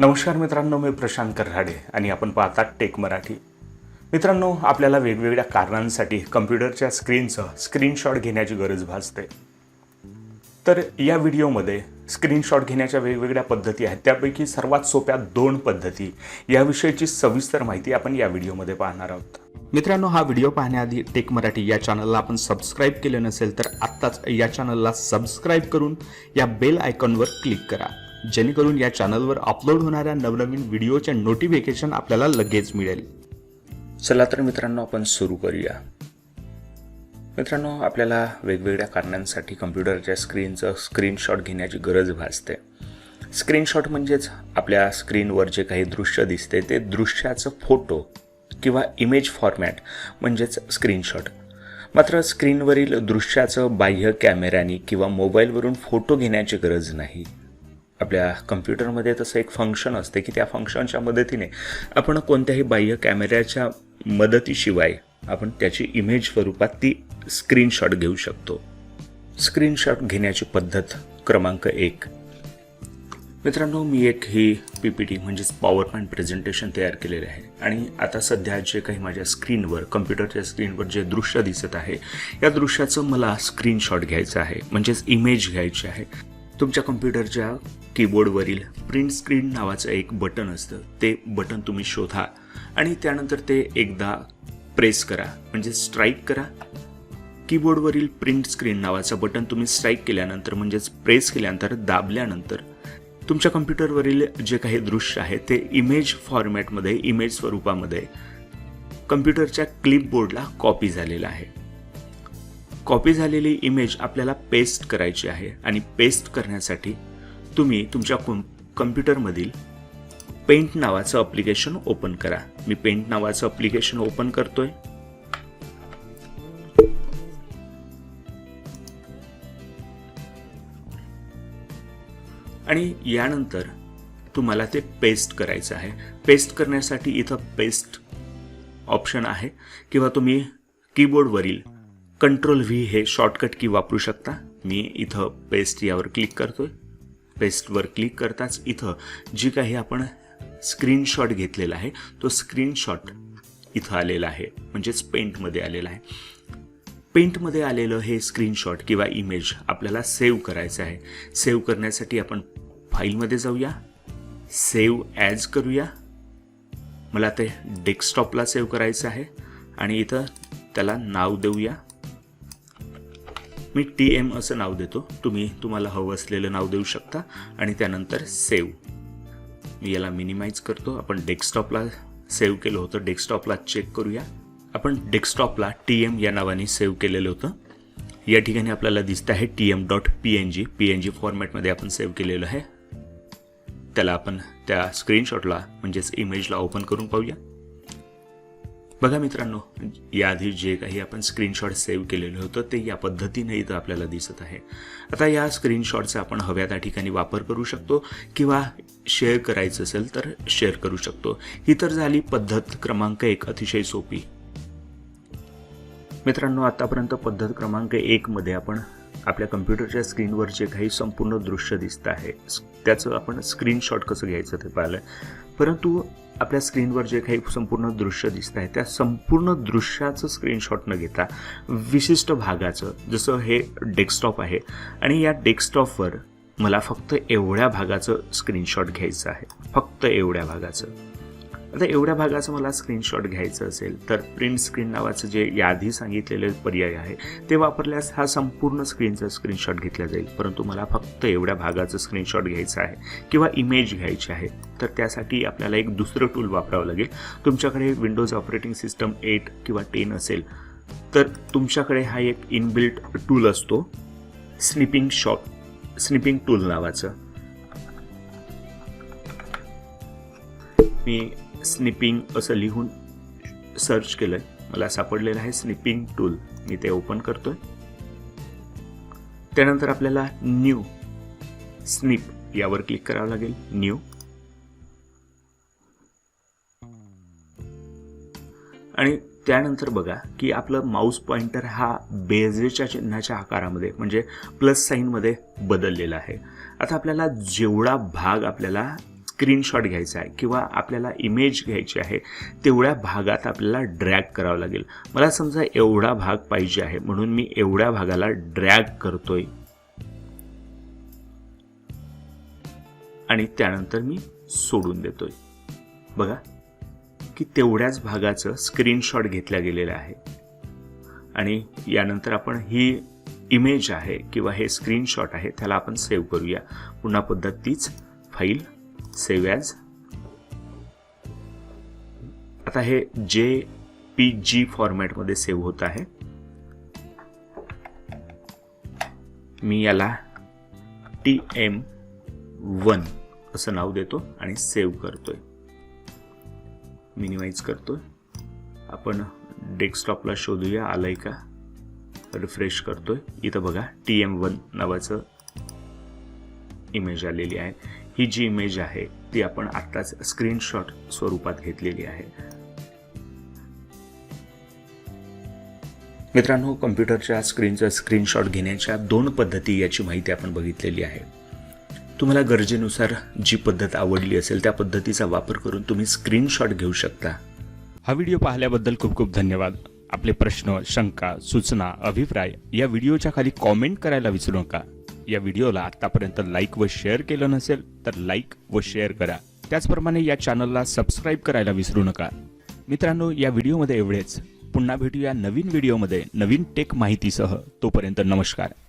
नमस्कार मित्रांनो मी प्रशांत कराडे आणि आपण पाहतात टेक मराठी. मित्रांनो आपल्याला वेगवेगळ्या कारणांसाठी कम्प्युटरच्या स्क्रीनचं स्क्रीनशॉट घेण्याची गरज भासते. तर या व्हिडिओमध्ये स्क्रीनशॉट घेण्याच्या वेगवेगळ्या पद्धती आहेत. त्यापैकी सर्वात सोप्या दोन पद्धती याविषयीची सविस्तर माहिती आपण या व्हिडिओमध्ये पाहणार आहोत. मित्रांनो हा व्हिडिओ पाहण्याआधी टेक मराठी या चॅनलला आपण सबस्क्राईब केले नसेल तर आत्ताच या चॅनलला सबस्क्राईब करून या बेल आयकॉनवर क्लिक करा. जेणेकरून या चॅनलवर अपलोड होणाऱ्या नवनवीन व्हिडिओचे नोटिफिकेशन आपल्याला लगेच मिळेल. चला तर मित्रांनो आपण सुरू करूया. मित्रांनो आपल्याला वेगवेगळ्या कारणांसाठी कम्प्युटरच्या स्क्रीनचं स्क्रीनशॉट घेण्याची गरज भासते. स्क्रीनशॉट म्हणजेच आपल्या स्क्रीनवर जे काही दृश्य दिसते ते दृश्याचं फोटो किंवा इमेज फॉर्मॅट म्हणजेच स्क्रीनशॉट मात्र स्क्रीनवरील दृश्याचं बाह्य कॅमेऱ्याने किंवा मोबाईलवरून फोटो घेण्याची गरज नाही. आपल्या कम्प्युटरमध्ये तसं एक फंक्शन असते की त्या फंक्शनच्या मदतीने आपण कोणत्याही बाह्य कॅमेऱ्याच्या मदतीशिवाय आपण त्याची इमेज स्वरूपात ती स्क्रीनशॉट घेऊ शकतो. स्क्रीनशॉट घेण्याची पद्धत क्रमांक एक. मित्रांनो मी एक ही पी पी टी म्हणजेच पॉवर पॉईंट प्रेझेंटेशन तयार केलेले आहे. आणि आता सध्या जे काही माझ्या स्क्रीनवर कम्प्युटरच्या स्क्रीनवर जे दृश्य दिसत आहे या दृश्याचं मला स्क्रीनशॉट घ्यायचं आहे. म्हणजेच इमेज घ्यायची आहे. तुमच्या कम्प्युटरच्या कीबोर्डवरील प्रिंट स्क्रीन नावाचं एक बटन असतं. ते बटन तुम्ही शोधा आणि त्यानंतर ते एकदा प्रेस करा. म्हणजे स्ट्राईक करा. कीबोर्डवरील प्रिंट स्क्रीन नावाचं बटन तुम्ही स्ट्राईक केल्यानंतर म्हणजेच प्रेस केल्यानंतर दाबल्यानंतर तुमच्या कम्प्युटरवरील जे काही दृश्य आहे ते इमेज फॉर्मॅटमध्ये इमेज स्वरूपामध्ये कम्प्युटरच्या क्लिपबोर्डला कॉपी झालेलं आहे. कॉपी झालेली इमेज आपल्याला पेस्ट करायची आहे. आणि पेस्ट करण्यासाठी तुम्ही तुमच्या कम कम्प्युटरमधील पेंट नावाचं अप्लिकेशन ओपन करा. मी पेंट नावाचं अप्लिकेशन ओपन करतोय. आणि यानंतर तुम्हाला ते पेस्ट करायचं आहे. पेस्ट करण्यासाठी इथं पेस्ट ऑप्शन आहे. किंवा तुम्ही कीबोर्डवरील कंट्रोल व्ही हे शॉर्टकट की वापरू शकता. मी इथं पेस्ट यावर क्लिक करतोय. पेस्टवर क्लिक करताच इथं जी काही आपण स्क्रीनशॉट घेतलेला आहे तो स्क्रीनशॉट इथं आलेला आहे. म्हणजेच पेंटमध्ये आलेला आहे. पेंटमध्ये आलेलं हे स्क्रीनशॉट किंवा इमेज आपल्याला सेव्ह करायचं आहे. सेव्ह करण्यासाठी आपण फाईलमध्ये जाऊया. सेव्ह ॲज करूया. मला ते डेस्कटॉपला सेव्ह करायचं आहे. आणि इथं त्याला नाव देऊया. मी टी एम असं नाव देतो. तुम्ही तुम्हाला हवं असलेलं नाव देऊ शकता आणि त्यानंतर सेव्ह मी याला मिनिमाइज करतो. आपण डेस्कटॉपला सेव्ह केलं होतं. डेस्कटॉपला चेक करूया. आपण डेस्कटॉपला टी एम या नावाने सेव्ह केलेलं होतं. या ठिकाणी आपल्याला दिसतं आहे T M dot P N G P N G फॉर्मॅटमध्ये आपण सेव्ह केलेलं आहे. त्याला आपण त्या स्क्रीनशॉटला म्हणजेच इमेजला ओपन करून पाहूया. बघा मित्रांनो याआधी जे काही आपण स्क्रीनशॉट सेव्ह केलेलं होतं ते या पद्धतीने इथं आपल्याला दिसत आहे. आता या स्क्रीनशॉटचा आपण हव्या त्या ठिकाणी वापर करू शकतो किंवा शेअर करायचं असेल तर शेअर करू शकतो. ही तर झाली पद्धत क्रमांक एक अतिशय सोपी. मित्रांनो आतापर्यंत पद्धत क्रमांक एकमध्ये आपण आपल्या कम्प्युटरच्या स्क्रीनवर जे काही संपूर्ण दृश्य दिसतं आहे त्याचं आपण स्क्रीनशॉट कसं घ्यायचं ते पाहिलं परंतु आपल्या स्क्रीनवर जे काही संपूर्ण दृश्य दिसत आहे त्या संपूर्ण दृश्याचं स्क्रीनशॉट न घेता विशिष्ट भागाचं जसं हे डेस्कटॉप आहे आणि या डेस्कटॉपवर मला फक्त एवढ्या भागाचं स्क्रीनशॉट घ्यायचं आहे. फक्त एवढ्या भागाचं. आता एवढ्या भागाचं मला स्क्रीनशॉट घ्यायचं असेल तर प्रिंट स्क्रीन नावाचं जे याआधी सांगितलेले पर्याय आहे ते वापरल्यास हा संपूर्ण स्क्रीनचा स्क्रीनशॉट घेतला जाईल. परंतु मला फक्त एवढ्या भागाचं स्क्रीनशॉट घ्यायचं आहे किंवा इमेज घ्यायची आहे तर त्यासाठी आपल्याला एक दुसरं टूल वापरावं लागेल. तुमच्याकडे विंडोज ऑपरेटिंग सिस्टम एट किंवा टेन असेल तर तुमच्याकडे हा एक इनबिल्ट टूल असतो. स्निपिंग शॉट स्निपिंग टूल नावाचं. मी स्निपिंग असं लिहून सर्च केलं मला सापडलेलं आहे स्निपिंग टूल. मी ते ओपन करतोय. त्यानंतर आपल्याला न्यू स्निप यावर क्लिक करावं लागेल. न्यू. आणि त्यानंतर बघा की आपलं माऊस पॉइंटर हा बेजेच्या चिन्हाच्या आकारामध्ये म्हणजे प्लस साईनमध्ये बदललेला आहे. आता आपल्याला जेवढा भाग आपल्याला स्क्रीनशॉट घ्यायचा आहे किंवा आपल्याला इमेज घ्यायची आहे तेवढ्या भागात आपल्याला ड्रॅग करावं लागेल. मला समजा एवढा भाग पाहिजे आहे म्हणून मी एवढ्या भागाला ड्रॅग करतोय. आणि त्यानंतर मी सोडून देतोय. बघा की तेवढ्याच भागाचं स्क्रीनशॉट घेतल्या गेलेलं आहे. आणि यानंतर आपण ही इमेज आहे किंवा हे स्क्रीनशॉट आहे त्याला आपण सेव्ह करूया. पुन्हा पद्धत तीच फाईल सेव्ह ॲज आता हे जे पी जी फॉर्मॅटमध्ये सेव्ह होत आहे. मी याला टी एम वन असं नाव देतो आणि सेव्ह करतोय. मिनिमाइज करतोय. आपण डेस्कटॉपला शोधूया आलंय का? रिफ्रेश करतोय. इथं बघा टी एम वन नावाचं इमेज आलेली आहे. ही जी इमेज आहे ती आपण आत्ताच स्क्रीनशॉट स्वरूपात घेतलेली आहे. मित्रांनो कम्प्युटरच्या स्क्रीनचा स्क्रीनशॉट घेण्याच्या दोन पद्धती याची माहिती आपण बघितलेली आहे. तुम्हाला गरजेनुसार जी पद्धत आवडली असेल त्या पद्धतीचा वापर करून तुम्ही स्क्रीनशॉट घेऊ शकता. हा व्हिडिओ पाहिल्याबद्दल खूप खूप धन्यवाद. आपले प्रश्न शंका सूचना अभिप्राय या व्हिडिओच्या खाली कॉमेंट करायला विसरू नका. या व्हिडिओला आतापर्यंत लाईक व शेअर केलं नसेल तर लाईक व शेअर करा. त्याचप्रमाणे या चॅनलला सबस्क्राईब करायला विसरू नका. मित्रांनो या व्हिडिओमध्ये एवढेच. पुन्हा भेटूया नवीन व्हिडिओमध्ये नवीन टेक माहितीसह. तोपर्यंत नमस्कार.